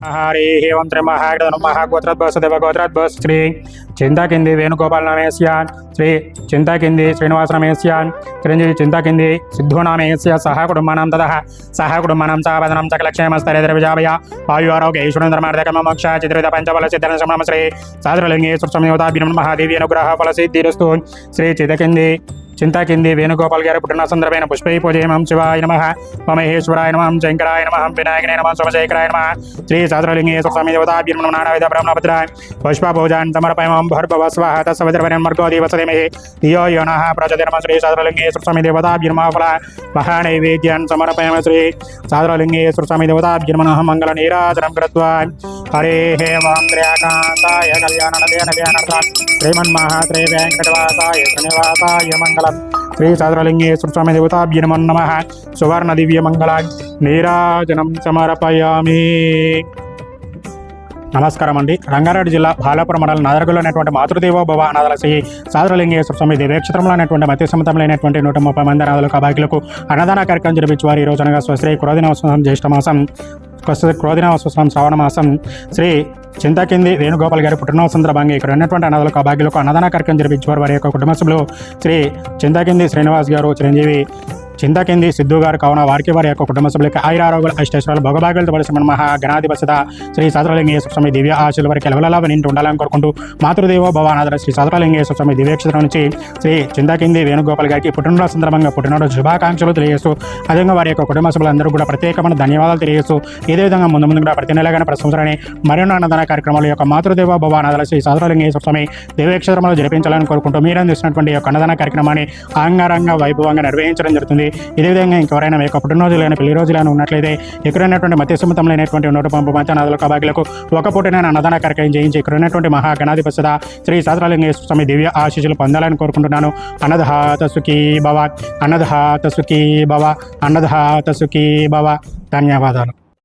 హరి ఓం త్రి మహాగణ మహాగోత్రద్భస్ దేవగోత్రద్భస్ శ్రీ చింతాకింది వేణుగోపాల నామేస్యాన్ శ్రీ చింతాకింది శ్రీనివాస నామేస్యాన్ చిరంజీవి చింతాకింది సిద్ధో నామేస్య సహ కుటుంబానాం తద సహ కుటుంబానాం చ వదనం విజాభయ వాయు ఆరోగ్య ఈశ్వరేంద్రమార్దకమ మోక్ష చిత్రిత పంచబల సిద్ధన సమమ శ్రీ సాదరలింగే సుసంయోతాభినం మహాదేవి అనుగ్రహ ఫల సిద్ధిరస్తు శ్రీ చితకింది చింతాకింది వేణుగోపాల్ గారి పుట్టిన సందర్భమైన పుష్పై పూజయమం శివాయ నమ మహేశ్వరాయ నమ శంకరాయ నమ వినాయకనే నమ సోమశేఖరాయ నమ శ్రీ సాదరలింగే స్వామి దేవతాభ్యం నానావిధ బ్రహ్మభద్రాయ పుష్ప పూజాన్ సమర్పయమం భర్భవ స్వాహ తస్సవిద్రవరం మర్గో దేవసదేమహే ధియో యోనః ప్రచోదయమ శ్రీ సాదరలింగే స్వామి దేవతాభ్యం ఫల మహానైవేద్యాన్ సమర్పయమ శ్రీ సాదరలింగే స్వామి దేవతాభ్యం మంగళ నీరాజనం కృత్వా హరే హే వాంద్ర్యాకాంతాయ కళ్యాణనదేన శ్రీమన్మహాత్రే వెంకటవాసాయ శ్రీనివాసాయ మంగళం శ్రీ సాదరలింగే స్వామి దేవతాభ్య నమో నమ సువర్ణ దివ్య మంగళా నీరాజనం సమర్పయామి నమస్కారం అండి రంగారెడ్డి జిల్లా బాలాపురం మండలం నాదరగల్లో అనేటువంటి మాతృదేవో భవ అనాథల శ్రీ సాదరలింగేశ్వర స్వామి దివ్యక్షేత్రంలో అనేటువంటి మధ్య సమతమైనటువంటి నూట ముప్పై మంది అనాథులకు అబాకిలకు అన్నదాన కార్యక్రమం జరిపించేవారు. ఈ రోజునగా స్వశ్రీ కురదినోత్సవం జ్యేష్ఠ మాసం. స్వశ్రీ క్రోధినవసం శ్రావణ మాసం శ్రీ చింతకింది వేణుగోపాల్ గారి పుట్టినరోజు సందర్భంగా ఇక్కడ ఉన్నటువంటి అనాథులకు అభాగ్యులకు అన్నదాన కార్యక్రమం జరిపించేవారు. వారి యొక్క కుటుంబ సభ్యులు శ్రీ చింతకింది శ్రీనివాస్ గారు చిరంజీవి చింతకింది సిద్ధు గారు కావున వారికి వారి యొక్క కుటుంబ సభ్యులకి ఐరారోగుల అష్టేశ్వరాలు భోగభాగ్యాలతో పరిశ్రమ మహా గణాధిపతిత శ్రీ సదరలింగేశ్వర స్వామి దివ్య ఆశలు వారికి ఎలవలలా నింటి ఉండాలని కోరుకుంటూ మాతృదేవో భవానాథర శ్రీ సదరలింగేశ్వర స్వామి దివ్యక్షేత్రం నుంచి శ్రీ చింతకింది వేణుగోపాల్ గారికి పుట్టినరోజు సందర్భంగా పుట్టినరోజు శుభాకాంక్షలు తెలియజేస్తూ అదేవిధంగా వారి యొక్క కుటుంబ సభ్యులందరూ కూడా ప్రత్యేకమైన ధన్యవాదాలు తెలియజేస్తూ ఇదే విధంగా ముందు ముందు కూడా ప్రతి నెలగానే ప్రశంసలని మరెన్నో అన్నదాన కార్యక్రమాల యొక్క మాతృదేవ భవానాథర శ్రీ సదరలింగేశ్వర స్వామి దివ్యక్షేత్రంలో జరిపించాలని కోరుకుంటూ మీరు అందిస్తున్నటువంటి యొక్క అన్నదాన కార్యక్రమాన్ని అంగరంగ వైభవంగా నిర్వహించడం జరుగుతుంది. ఇదే విధంగా ఇంకెవరైనా మీ యొక్క పుట్టినరోజులు కానీ పెళ్ళి రోజులు కానీ ఉన్నట్లయితే ఎక్కడైనటువంటి ఉన్నటువంటి మధ్య సుమతంలోనటువంటి నూట పంపు మధ్యాహ్నాదుల కబాగిలకు ఒక పూటనైనా అన్నదాన కార్యక్రమం చేయించి ఇక్కడ ఉన్నటువంటి మహా గణాధిపతి శ్రీ సాదరాలింగేశ్వర స్వామి దివ్య ఆశీస్సులు పొందాలని కోరుకుంటున్నాను. అన్నదహాత సుఖీ భవ అన్నదహాత సుఖీ భవ అన్నదహాత సుఖీ భవ. ధన్యవాదాలు.